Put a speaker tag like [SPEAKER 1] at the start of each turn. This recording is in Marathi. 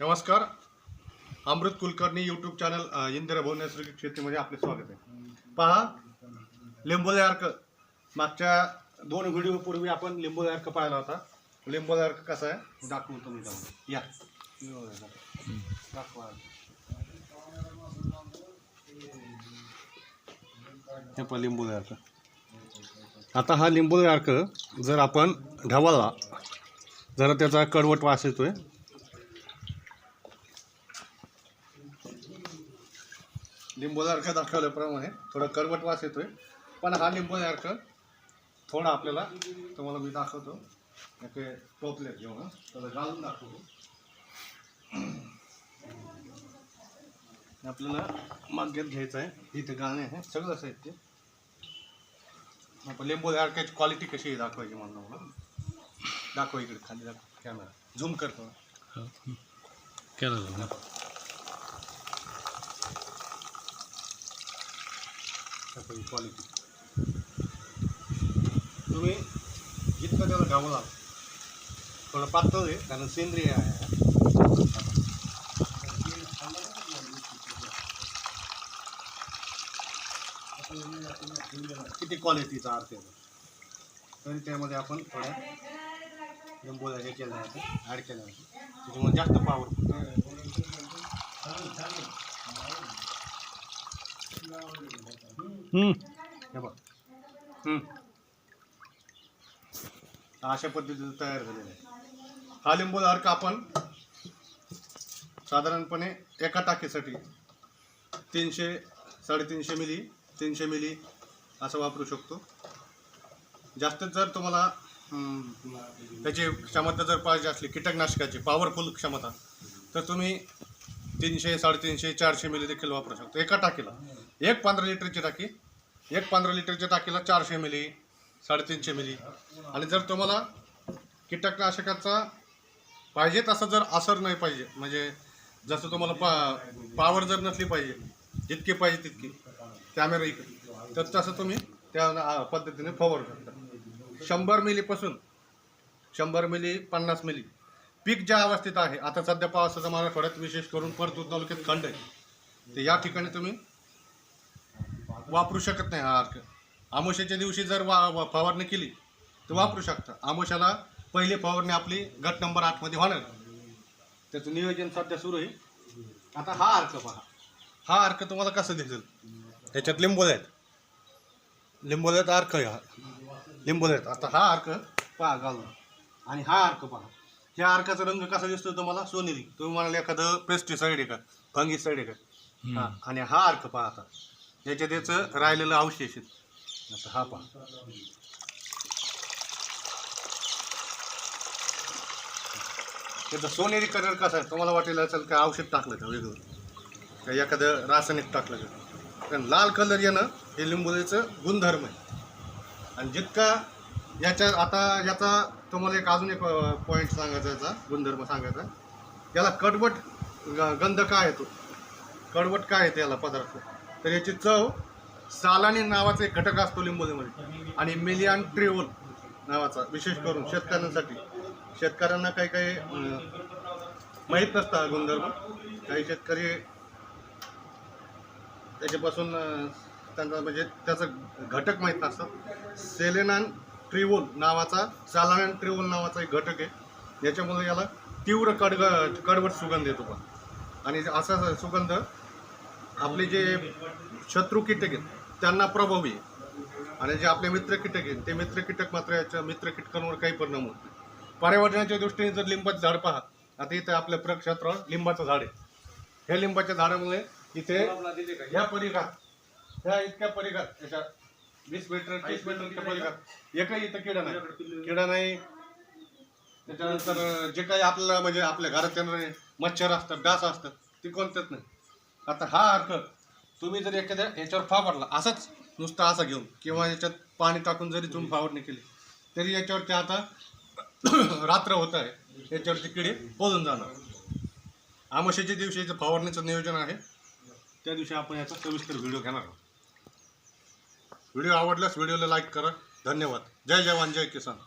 [SPEAKER 1] नमस्कार. अमृत कुलकर्णी यूट्यूब चॅनल अ, इंदिरा नैसर्गिक शेतीमध्ये आपले स्वागत आहे. पहा लिंबोले अर्क मागच्या दोन व्हिडिओ पूर्वी आपण लिंबोले अर्क पाहिला होता. लिंबोले अर्क कसा आहे? दाखवून तुम्ही जाऊन. या. दाखवा हे पहा लिंबोले अर्क आता हा लिंबोले अर्क जर आपण ढवाला जरा त्याचा कडवट वास येतोय. लिंबोळा अर्क दाखवल्याप्रमाणे थोडा कडवट वास येतोय. पण हा लिंबोळा अर्क थोडा आपल्याला तुम्हाला मी दाखवतो. एक टोपल्यात घेऊन त्याला घालून दाखवतो. आपल्याला माग्यात घ्यायचं आहे. इथे गाणे आहे. सगळं साहित्य. आपण लिंबोळ्या अर्काची क्वालिटी कशी आहे दाखवायची म्हणून मला दाखवा इकडे खाली दाखव. हो. कॅमेरा झूम करतो कॅमेरा.
[SPEAKER 2] केलं
[SPEAKER 1] क्वालिटी तुम्ही जितकं त्याला ढवला थोडं पातळ कारण सेंद्रिय आहे किती क्वालिटीचा अर्थ आहे तरी त्यामध्ये आपण थोड्या लिंबोळ्या हे आहे त्याच्यामुळे जास्त पॉवरफुल. अशा पद्धतीचं तयार झालेलं आहे. हा लिंबू अर्क आपण साधारणपणे एका टाकीसाठी तीनशे साडेतीनशे मिली तीनशे मिली असं वापरू शकतो. जास्तीत जर तुम्हाला त्याची क्षमता जर पाहिजे असली कीटकनाशकाची पॉवरफुल क्षमता तर तुम्ही तीनशे साडेतीनशे चारशे मिली देखील वापरू शकतो. एका टाकीला. एक पंधरा लिटरची टाकी. एक पंधरा लिटरच्या टाकीला चारशे मिली साडेतीनशे मिली. आणि जर तुम्हाला कीटकनाशकाचा पाहिजे तसं जर असर नाही पाहिजे म्हणजे जसं तुम्हाला पा पावर जर नसली पाहिजे जितकी पाहिजे तितकी कॅमेरा इकडे. तर तसं तुम्ही त्या पद्धतीने फवारू शकता शंभर मिलीपासून शंभर मिली पन्नास मिली. पीक ज्या अवस्थेत आहे आता सध्या पावसाचा मराठवाड्यात विशेष करून परतूर तालुक्यात खंड आहे. तर या ठिकाणी तुम्ही वापरू शकत नाही हा अर्क. आमोशाच्या दिवशी जर वा वा- फवारणी केली तर वापरू शकता. आमोशाला पहिली फवारणी आपली गट नंबर आठमध्ये होणार. त्याचं नियोजन सध्या सुरू आहे. आता हा अर्क पहा. हा अर्क तुम्हाला कसं दिसेल? त्याच्यात लिंबोळे आहेत. अर्क आहे हा. आहेत. आता हा अर्क पहा घालून. आणि हा अर्क पहा. ह्या अर्काचा रंग कसा दिसतो तुम्हाला? सोनेरी. तुम्ही म्हणाल एखादं पेस्टिसाईड आहे का? फंगिसाईड आहे का? हा. आणि हा अर्क पहा आता. याच्यात त्याचं राहिलेलं अवशेष आहेत. आता हा पहा. त्याचा सोनेरी कलर कसा आहे? तुम्हाला वाटेल असेल काय औषध टाकलं का वेगळं? का एखादं रासायनिक टाकलं का? कारण लाल कलर येणं हे लिंबोळीचं गुणधर्म आहे. आणि जितका याच्या आता याचा तुम्हाला एक अजून एक पॉईंट सांगायचा याचा गुणधर्म सांगायचा याला कडवट ग- गंध काय येतो कडवट काय येते याला पदार्थ? तर याची चव सालानी नावाचा एक घटक असतो लिंबोलीमध्ये. आणि मिलियन ट्रिओल नावाचा विशेष करून शेतकऱ्यांसाठी. शेतकऱ्यांना काही काही माहीत नसतं गुणधर्म. काही शेतकरी त्याच्यापासून त्यांचा म्हणजे त्याचं घटक माहीत नसतं. सेलेनान ट्रिवोल नावाचा सालानान ट्रिवोल नावाचा एक घटक आहे. याच्यामुळे याला तीव्र कडग कडवट सुगंध येतो पण. आणि असा सुगंध आपले जे शत्रू कीटक आहेत त्यांना प्रभावी आणि जे आपले मित्र कीटक आहेत ते मित्र कीटक मात्र याच्या मित्र कीटकांवर काही परिणाम होत नाही. पर्यावरणाच्या दृष्टीने जर लिंबाचं झाड पहा आता इथे आपल्या प्रक्षेत्रावर लिंबाचं झाड आहे. ह्या लिंबाच्या झाडामुळे इथे ह्या परिघात ह्या इतक्या परिघात याच्या वीस मीटर तीस मीटरच्या परिघात एकही इथं किडा नाही. किडा नाही. त्याच्यानंतर जे काही आपल्याला म्हणजे आपल्या घरात येणारे मच्छर असतात डास असतात ते कोणत्याच नाही. आता हा अर्थ तुम्ही जर एखाद्या याच्यावर फावडला असाच नुसता असा घेऊन किंवा याच्यात पाणी टाकून जरी तुम्ही फावडणी केली तरी याच्यावरती आता रात्र होत आहे याच्यावरती किडे पोजून जाणार. आमोशाच्या दिवशी याचं फवारणीचं नियोजन आहे. त्या दिवशी आपण याचा सविस्तर व्हिडिओ घेणार आहोत. व्हिडिओ आवडल्यास व्हिडिओला लाईक करा. धन्यवाद. जय जवान जय किसान.